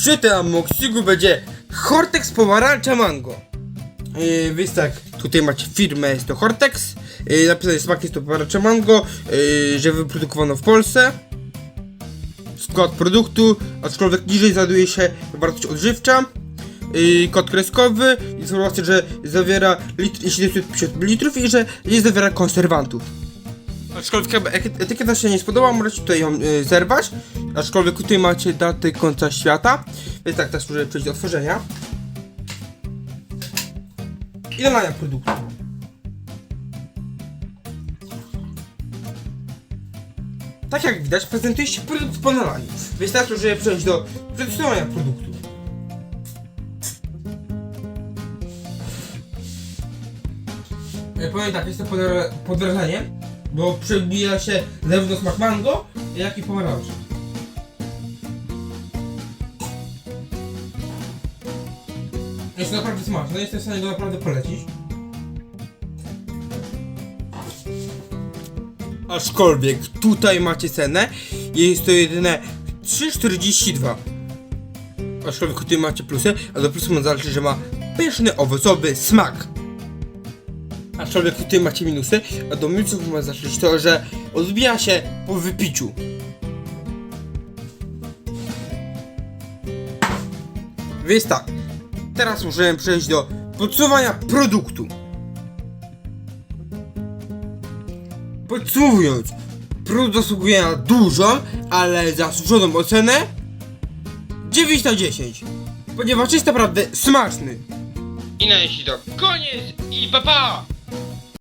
Przy tym amoksigu będzie Hortex pomarańcza mango. Yy, więc tak, tutaj macie firmę, jest to Hortex. Yy, napisane smak, jest to pomarańcza mango, yy, że wyprodukowano w Polsce. Skład produktu, aczkolwiek niżej znajduje się wartość odżywcza. Yy, kod kreskowy, informacja, że zawiera litr i 750 ml i że nie zawiera konserwantów. Aczkolwiek etykieta- się nie spodobała, możecie tutaj ją y, zerwać. Aczkolwiek tutaj macie daty końca świata. Więc tak, teraz możemy przejść do otworzenia. I dolania produktu. Tak jak widać, prezentuje się produkt po nalaniu. Więc teraz możemy przejść do przedstawienia produktu. Ja powiem tak, jest to podra- podrażenie, bo przebija się zarówno smak mango, jak i pomarańczy. Jest naprawdę smaczne, jestem w stanie go naprawdę polecić. Aczkolwiek tutaj macie cenę, jest to jedyne 3,42. Aczkolwiek tutaj macie plusy, a do plusów ma zależy, że ma pyszny, owocowy smak. Aczkolwiek tutaj macie minusy, a do minusów ma zacząć to, że odbija się po wypiciu. Więc tak, teraz możemy przejść do podsumowania produktu. Podsumowując, produkt zasługuje na dużą, ale zasłużoną ocenę 9 na 10, ponieważ jest naprawdę smaczny. I na jeśli to koniec i pa pa!